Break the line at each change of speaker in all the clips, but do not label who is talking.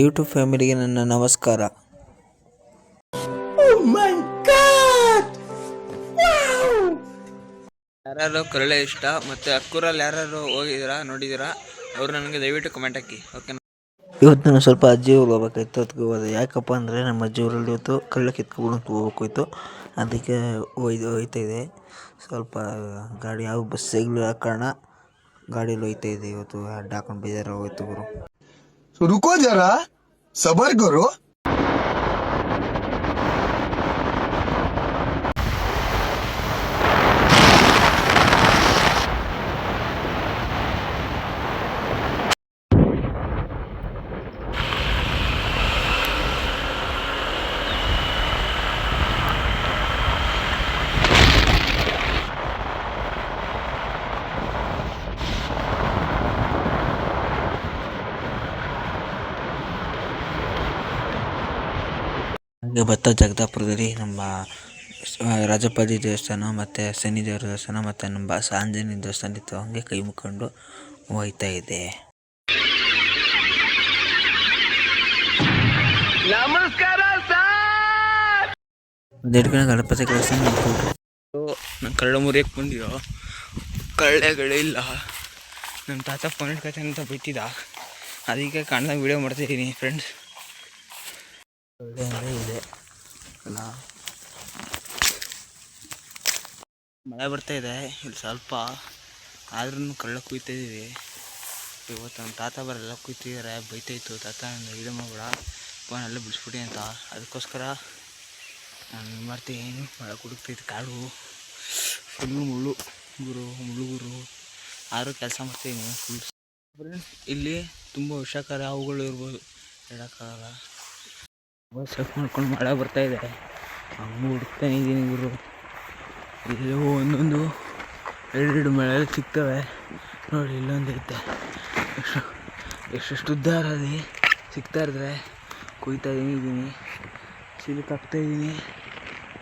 YouTube ಫ್ಯಾಮಿಲಿಗೆ ನನ್ನ ನಮಸ್ಕಾರ. ಯಾರ್ಯಾರು ಕರಳೆ ಇಷ್ಟ ಮತ್ತು ಅಕ್ಕೂರಲ್ಲಿ ಯಾರ್ಯಾರು ಹೋಗಿದ್ದೀರಾ ನೋಡಿದ್ದೀರಾ ಅವ್ರು ನನಗೆ ದಯವಿಟ್ಟು ಕಮೆಂಟ್ ಹಾಕಿ ಓಕೆ ಇವತ್ತು ನಾನು ಸ್ವಲ್ಪ ಅಜ್ಜಿ ಊರಿಗೆ ಹೋಗ್ಬೇಕಾಯ್ತು ಅದಕ್ಕೆ ಹೋದೆ. ಯಾಕಪ್ಪ ಅಂದರೆ ನಮ್ಮ ಅಜ್ಜಿ ಊರಲ್ಲಿ ಇವತ್ತು ಕಳ್ಳ ಕಿತ್ಕೊಂಡು ಹೋಗ್ಬೇಕಾಯ್ತು ಅದಕ್ಕೆ ಒಯ್ದು ಹೋಯ್ತಾ ಇದೆ ಸ್ವಲ್ಪ ಗಾಡಿ ಯಾವ ಬಸ್ ಸಿಗಲಿಲ್ಲ ಕಾರಣ ಗಾಡಿಯಲ್ಲಿ ಹೋಯ್ತಾ ಇದೆ ಇವತ್ತು ಅಡ್ಡ ಹಾಕೊಂಡು ಬೇಜಾರು ಹೋಯ್ತು ಗುರು.
रुको जरा सबर करो।
ಭತ್ತ ಜಗದಾಪುರದಲ್ಲಿ ನಮ್ಮ ರಾಜಪ್ಪಾಜಿ ದೇವಸ್ಥಾನ ಮತ್ತು ಶನಿ ದೇವರ ದೇವಸ್ಥಾನ ಮತ್ತು ನಮ್ಮ ಬಾಸ ಆಂಜನೇಯ ದೇವಸ್ಥಾನ ಇತ್ತು. ಹಂಗೆ ಕೈ ಮುಕ್ಕೊಂಡು ಹೋಗ್ತಾ ಇದೆ. ನಮಸ್ಕಾರ ಕಡೆ ಗಣಪತಿ ಕೆಲಸ ನಾನು ಕಳ್ಳ ಮುರಿಯಕ್ಕೆ ಬಂದಿರೋ ಕಳ್ಳೆಗಳೇ ಇಲ್ಲ ನಮ್ಮ ತಾತ ಫೋನ್ ಇಟ್ಕೊತ ಅಂತ ಬೈತಿದ್ದ. ಅದಕ್ಕೆ ಕಾಣ್ದಂಗೆ ವಿಡಿಯೋ ಮಾಡ್ತಿದ್ದೀನಿ ಫ್ರೆಂಡ್ಸ್ ಒಳ್ಳೆ ಅಂದರೆ ಇದೆ ಅಲ್ಲ ಮಳೆ ಬರ್ತಾ ಇದೆ, ಇಲ್ಲಿ ಸ್ವಲ್ಪ ಆದ್ರೂ ಕಳ್ಳ ಕುಯ್ತಾ ಇದೀವಿ. ಇವತ್ತು ನಮ್ಮ ತಾತ ಬರೆಲ್ಲ ಕುಯ್ತಿದ್ದಾರೆ ಬೈತಾಯಿತ್ತು ತಾತ ನನ್ನ ಇದು ಮಗಳ ಫೋನೆಲ್ಲ ಬಿಡಿಸ್ಬಿಡಿ ಅಂತ. ಅದಕ್ಕೋಸ್ಕರ ನಾನು ಮಾಡ್ತೀನಿ ಮಳೆ ಕುಡುಕ್ತೈತೆ ಕಾಡು. ಫುಲ್ಲು ಮುಳ್ಳು, ಗುರು ಮುಳ್ಳುಗುರು ಆದರೂ ಕೆಲಸ ಮಾಡ್ತೀನಿ ಫುಲ್ ಇಲ್ಲಿ ತುಂಬ ವಿಷಕಾರಿ ಅವುಗಳು ಇರ್ಬೋದು, ಹೇಳೋಕ್ಕಾಗಲ್ಲ. ಸೆಟ್ ಮಾಡ್ಕೊಂಡು ಮಳೆ ಬರ್ತಾಯಿದೆ ಹಂಗೆ ಹುಡುಕ್ತಾನೆ ಇದ್ದೀನಿ ಗುರು. ಇಲ್ಲೂ ಒಂದೊಂದು ಎರಡೆರಡು ಮಳೆ ಸಿಗ್ತವೆ. ನೋಡಿ, ಇಲ್ಲೊಂದು ಐತೆ ಎಷ್ಟು ಎಷ್ಟೆಷ್ಟು ಉದ್ದ ಇರೋದು ಸಿಗ್ತಾ ಇದ್ರೆ ಕುಯ್ತಾ ಇದ್ದೀನಿ ಇದ್ದೀನಿ ಸಿಲುಕ್ ಹಾಕ್ತಾ ಇದ್ದೀನಿ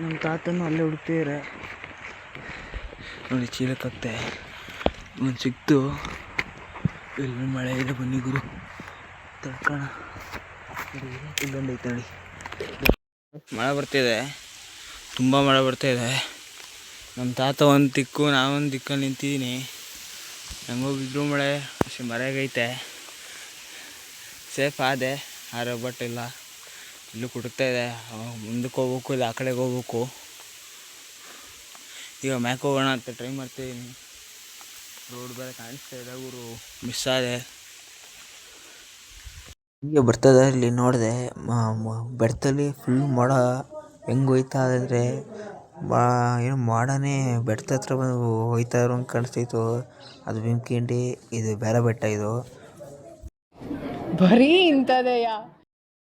ನಮ್ಮ ತಾತನೂ ಅಲ್ಲೇ ಹುಡುಕ್ತಿದ್ದಾರೆ ನೋಡಿ, ಚೀಲಕ್ಕೆ ಒಂದು ಸಿಕ್ತು. ಇಲ್ಲಿ ಮಳೆ, ಇಲ್ಲ ಬನ್ನಿ ಗುರು. ತಡ್ಕೋಣ. ಇಲ್ಲೊಂದು ಐತೆ ನೋಡಿ. ಮಳೆ ಬರ್ತಿದೆ. ತುಂಬ ಮಳೆ ಬರ್ತಾಯಿದೆ ನಮ್ಮ ತಾತ ಒಂದು ದಿಕ್ಕು, ನಾವೊಂದು ದಿಕ್ಕಲ್ಲಿ ನಿಂತಿದ್ದೀನಿ ಹೆಂಗೋಗಿದ್ರು ಮಳೆ ಅಷ್ಟು ಮರೆಯಾಗೈತೆ ಸೇಫ್ ಆದೆ ಆದ್ರೆ ಬಟ್ ಇಲ್ಲ ಇಲ್ಲೂ ಕುಡುತ್ತಾ ಇದೆ ಮುಂದಕ್ಕೆ ಹೋಗ್ಬೇಕು, ಇಲ್ಲ ಆ ಕಡೆಗೆ ಹೋಗ್ಬೇಕು. ಈಗ ಮ್ಯಾಕ್ ಹೋಗೋಣ ಅಂತ ಟ್ರೈ ಮಾಡ್ತಿದ್ದೀನಿ ರೋಡ್ ಬೇರೆ ಕಾಣಿಸ್ತಾ ಇದೆ, ಊರು ಮಿಸ್ ಆದೆ. ಹಿಂಗೆ ಬರ್ತದೆ, ಇಲ್ಲಿ ನೋಡಿದೆ. ಬೆಟ್ಟದಲ್ಲಿ ಫುಲ್ ಮೋಡ ಹೆಂಗೆ ಹೋಯ್ತಾ ಅಂದರೆ ಬಾ ಏನು ಮೋಡನೇ ಬೆಟ್ಟದ ಹತ್ರ ಬಂದು ಹೋಯ್ತಾ ಇರೋ ಹಂಗೆ ಕಾಣಿಸ್ತಿತ್ತು ಅದು ಬೆಂಕಿಂಡಿ ಇದು ಬೇರೆ ಬೆಟ್ಟ ಇದು.
ಬರೀ ಇಂಥದಯ್ಯ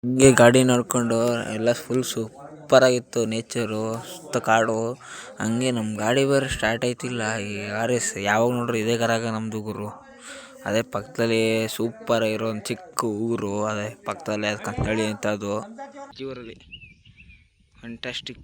ಹಿಂಗೆ ಗಾಡಿ ನೋಡ್ಕೊಂಡು ಎಲ್ಲ ಫುಲ್ ಸೂಪರಾಗಿತ್ತು ನೇಚರು ಸುತ್ತ ಕಾಡು. ಹಂಗೆ ನಮ್ಮ ಗಾಡಿ ಬೇರೆ ಸ್ಟಾರ್ಟ್ ಆಯ್ತಿಲ್ಲ ಈ ಆರ್ ಎಸ್ ಯಾವಾಗ ನೋಡ್ರಿ ಇದೇ ಕರಾಗ ನಮ್ಮದು ಗುರು. ಅದೇ ಪಕ್ಕದಲ್ಲಿ ಸೂಪರ್ ಆಗಿರೋ ಒಂದು ಚಿಕ್ಕ ಊರು ಅದೇ ಪಕ್ಕದಲ್ಲಿ ಅದಕ್ಕೆ ಕಂತಳಿ ಅಂತ ಅದು. ಜೀವರಲ್ಲಿ fantastic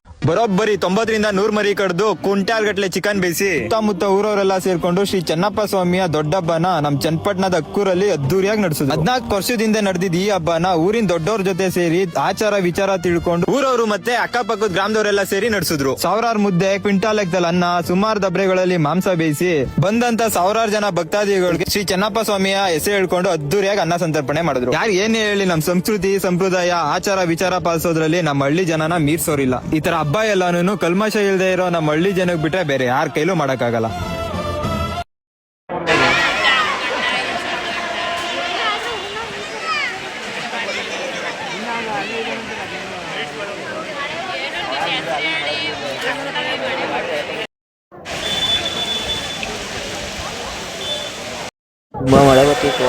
ಬರೋಬ್ಬರಿ ತೊಂಬತ್ತರಿಂದ ನೂರ್ ಮರಿ ಕಡ್ದು ಕುಂಟಾಲ್ ಗಟ್ಲೆ ಚಿಕನ್ ಬೇಯಿಸಿ ಸುತ್ತಮುತ್ತ ಊರವರೆಲ್ಲ ಸೇರ್ಕೊಂಡು ಶ್ರೀ ಚೆನ್ನಪ್ಪ ಸ್ವಾಮಿಯ ದೊಡ್ಡ ಹಬ್ಬನ ನಮ್ ಚನ್ನಪಟ್ಟಣದ ಅಕ್ಕೂರಲ್ಲಿ ಅದ್ದೂರಿಯಾಗಿ ನಡೆಸಿದ್ರು ಹದ್ನಾಲ್ಕು ವರ್ಷದಿಂದ ನಡೆದಿದ್ದ ಈ ಹಬ್ಬನ ಊರಿನ ದೊಡ್ಡವ್ರ ಜೊತೆ ಸೇರಿ ಆಚಾರ ವಿಚಾರ ತಿಳ್ಕೊಂಡು ಊರವರು ಮತ್ತೆ ಅಕ್ಕಪಕ್ಕದ ಗ್ರಾಮದವರೆಲ್ಲ ಸೇರಿ ನಡೆಸಿದ್ರು. ಸಾವಿರಾರು ಮುದ್ದೆ ಕ್ವಿಂಟಾಲ್ ಲೆಕ್ಕದಲ್ಲಿ ಅನ್ನ, ಸುಮಾರು ದಬ್ರೆಗಳಲ್ಲಿ ಮಾಂಸ ಬೇಯಿಸಿ ಬಂದಂತ ಸಾವಿರಾರು ಜನ ಭಕ್ತಾದಿಗಳಿಗೆ ಶ್ರೀ ಚೆನ್ನಪ್ಪ ಸ್ವಾಮಿಯ ಹೆಸರು ಹೇಳ್ಕೊಂಡು ಅದ್ದೂರಿಯಾಗಿ ಅನ್ನ ಸಂತರ್ಪಣೆ ಮಾಡಿದ್ರು. ಯಾರು ಏನೇ ಹೇಳಿ ನಮ್ ಸಂಸ್ಕೃತಿ, ಸಂಪ್ರದಾಯ, ಆಚಾರ ವಿಚಾರ ಪಾಲಿಸೋದ್ರಲ್ಲಿ ನಮ್ಮ ಹಳ್ಳಿ ಜನನ ಮೀರ್ಸೋರಿಲ್ಲ. ಈ ತರ ಹಬ್ಬ ಎಲ್ಲಾನು ಕಲ್ಮಶ ಇಲ್ದೆ ಇರೋ ನಮ್ಮ ಹಳ್ಳಿ ಜನಕ್ಕೆ ಬಿಟ್ರೆ ಬೇರೆ ಯಾರ ಕೈಲೂ ಮಾಡಕ್ಕಾಗಲ್ಲ.
ಮಳೆ ಬರ್ತಿತ್ತು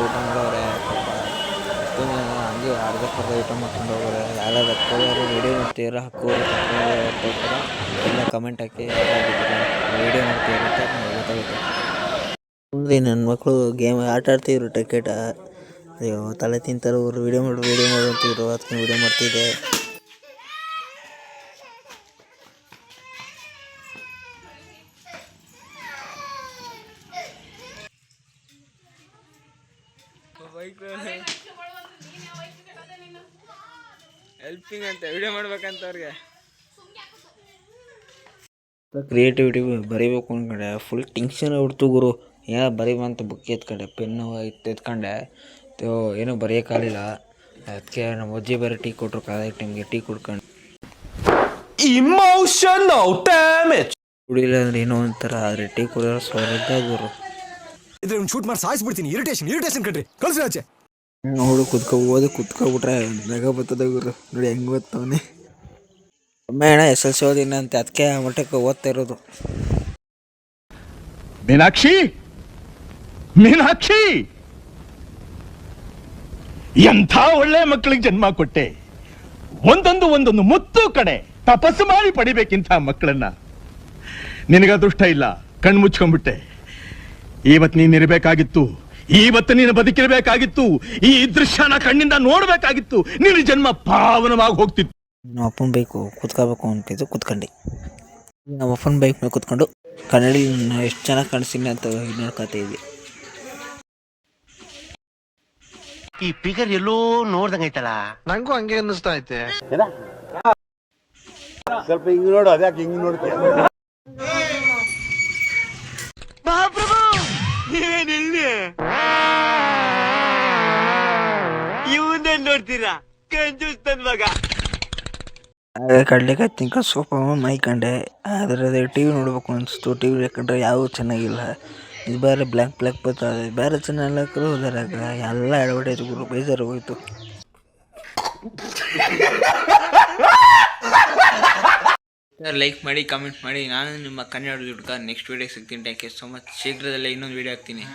ಊಟ ಮಾಡೋರೆ ತಿಂಗಳೇನೋ ಹಂಗೆ ಅರ್ಧ ಪರ್ಧ ಊಟ ಮಾಡ್ಕೊಂಡು ಹೋಗೋರು ಯಾರ್ಯಾರು ವೀಡಿಯೋ ನೋಡ್ತೀರ ಕಮೆಂಟ್ ಹಾಕಿ ವೀಡಿಯೋ ಗೊತ್ತಾಗುತ್ತೆ ನನ್ನ ಮಕ್ಕಳು ಗೇಮ್ ಆಟ ಆಡ್ತಿದ್ರು ಟಿಕೆಟ ಅಯ್ಯೋ, ತಲೆ ತಿಂತಾರೆ ಅವರು. ವೀಡಿಯೋ ಮಾಡಿ ವೀಡಿಯೋ ಮಾಡು ಅಂತಿದ್ರು ಅದಕ್ಕೆ ವೀಡಿಯೋ ಮಾಡ್ತಿದ್ದೆ. ಬೈಕ್ ಹೆಲ್ಪಿಂಗ್ ಅಂತ ವಿಡಿಯೋ ಮಾಡ್ಬೇಕಂತ ಅವ್ರಿಗೆ ಕ್ರಿಯೇಟಿವಿಟಿ ಬರೀಬೇಕು ಅಂದ್ಕಂಡೆ ಫುಲ್ ಟೆನ್ಷನ್ ಆಗ್ಬಿಡ್ತು ಗುರು. ಏನೋ ಬರೀಬಂತ ಬುಕ್ ಎತ್ಕೊಂಡೆ. ಪೆನ್ನು ಎತ್ಕೊಂಡೆ. ತೋ ಏನೂ ಬರೆಯೋಕ್ಕಾಗಲಿಲ್ಲ ಅದಕ್ಕೆ ನಮ್ಮ ಅಜ್ಜಿ ಬೇರೆ ಟೀ ಕೊಟ್ಟರು ಕಾಲೇಜ್ ಟೈಮ್ಗೆ ಟೀ ಕುಡ್ಕೊಂಡು.
ಇಮೋಷನಲ್ ಡ್ಯಾಮೇಜ್
ಕುಡಿಲಿಲ್ಲ ಅಂದ್ರೆ ಏನೋ ಒಂಥರ ಆದರೆ ಟೀ ಕುಡಿದ್ರೆ ಸ್ವರ್ಗ ಗುರು.
ಇದ್ರೆ ಒಂದು ಶೂಟ್ ಮಾಡಿ ಸಾಯಿಸ್ಬಿಡ್ತೀನಿ. ಇರಿಟೇಷನ್ ಇರಿಟೇಷನ್ ಕಣ್ರಿ. ಕಳ್ಸಿ ಆಚೆ.
ನೋಡು, ಕುತ್ಕೊ ಓದಿ ಕುತ್ಕೊಬಿಟ್ರೆ ನಗ ಬರ್ತದೆ ಗುರು. ನೋಡಿ ಹೆಂಗೆ ಓದ್ತವನೆ. ಒಮ್ಮೆ ಅಣ್ಣ ಎಸ್ ಎಲ್ ಸಿ ಓದಿನಂತೆ ಅದಕ್ಕೆ ಮಟ್ಟಕ್ಕೆ ಓದ್ತಾ ಇರೋದು
ಮೀನಾಕ್ಷಿ! ಮೀನಾಕ್ಷಿ! ಎಂಥ ಒಳ್ಳೆ ಮಕ್ಕಳಿಗೆ ಜನ್ಮ ಕೊಟ್ಟೆ. ಒಂದೊಂದು ಒಂದೊಂದು ಮುತ್ತು ಕಡೆ ತಪಸ್ಸು ಮಾಡಿ ಪಡಿಬೇಕಿಂತ ಮಕ್ಕಳನ್ನ. ನಿನಗ ಅದೃಷ್ಟ ಇಲ್ಲ, ಕಣ್ಣು ಮುಚ್ಕೊಂಡ್ಬಿಟ್ಟೆ. ಇವತ್ತು ನೀನು ಇರಬೇಕಾಗಿತ್ತು. ಇವತ್ತು ನೀನು ಬದುಕಿರಬೇಕಾಗಿತ್ತು ಈ ದೃಶ್ಯನ ಕಣ್ಣಿಂದ ನೋಡಬೇಕಾಗಿತ್ತು ನಿನ್ನ ಜನ್ಮ ಪಾವನವಾಗಿ ಹೋಗ್ತಿತ್ತು.
ನಮ್ಮ ಅಪ್ಪನ ಬೈಕು ಕುತ್ಕೋಬೇಕು ಅಂತಿದ್ದು ಕುತ್ಕೊಂಡೆ. ನಮ್ಮ ಅಪ್ಪನ ಬೈಕ್ ಮೇಲೆ ಕುತ್ಕೊಂಡು ಕನ್ನಡಿ ಎಷ್ಟು ಚೆನ್ನಾಗಿ ಕಾಣಿಸ್ತೀನಿ ಅಂತ ನೋಡ್ಕೊತಾ ಇದ್ವಿ
ಈ ಫಿಗರ್ ಎಲ್ಲೋ ನೋಡ್ದಂಗೈತಲ್ಲ
ನಂಗೂ ಹಂಗೆ ಅನ್ನಿಸ್ತಾ ಐತೆ.
ಆಗ ಕಡ್ಲೆಕಾಯಿ ತಿನ್ಕ ಸೋಪ ಮೈಕಂಡೆ ಆದರೆ ಟಿ ವಿ ನೋಡ್ಬೇಕು ಅನಿಸ್ತು. ಟಿ ವಿ ಯಾಕಂದ್ರೆ ಯಾವೂ ಚೆನ್ನಾಗಿಲ್ಲ. ಇದು ಬೇರೆ ಬ್ಲ್ಯಾಕ್ ಬ್ಲ್ಯಾಕ್ ಬರ್ತದೆ. ಬೇರೆ ಚೆನ್ನಾಗಿಲ್ಲ ಹಾಕಿದ್ರು ಹೋದಾರಾಗ ಎಲ್ಲ ಅಡ್ವರ್ಟೈಸ್ ಗುರು ಬೇಜಾರು ಹೋಯ್ತು. ಲೈಕ್ ಮಾಡಿ ಕಮೆಂಟ್ ಮಾಡಿ. ನಾನು ನಿಮ್ಮ ಕನ್ನಡ ಹುಡುಗ. ನೆಕ್ಸ್ಟ್ ವೀಡಿಯೋ ಸಿಗ್ತೀನಿ. Thank you so much. ಶೀಘ್ರದಲ್ಲೇ ಇನ್ನೊಂದು ವೀಡಿಯೋ ಹಾಕ್ತೀನಿ.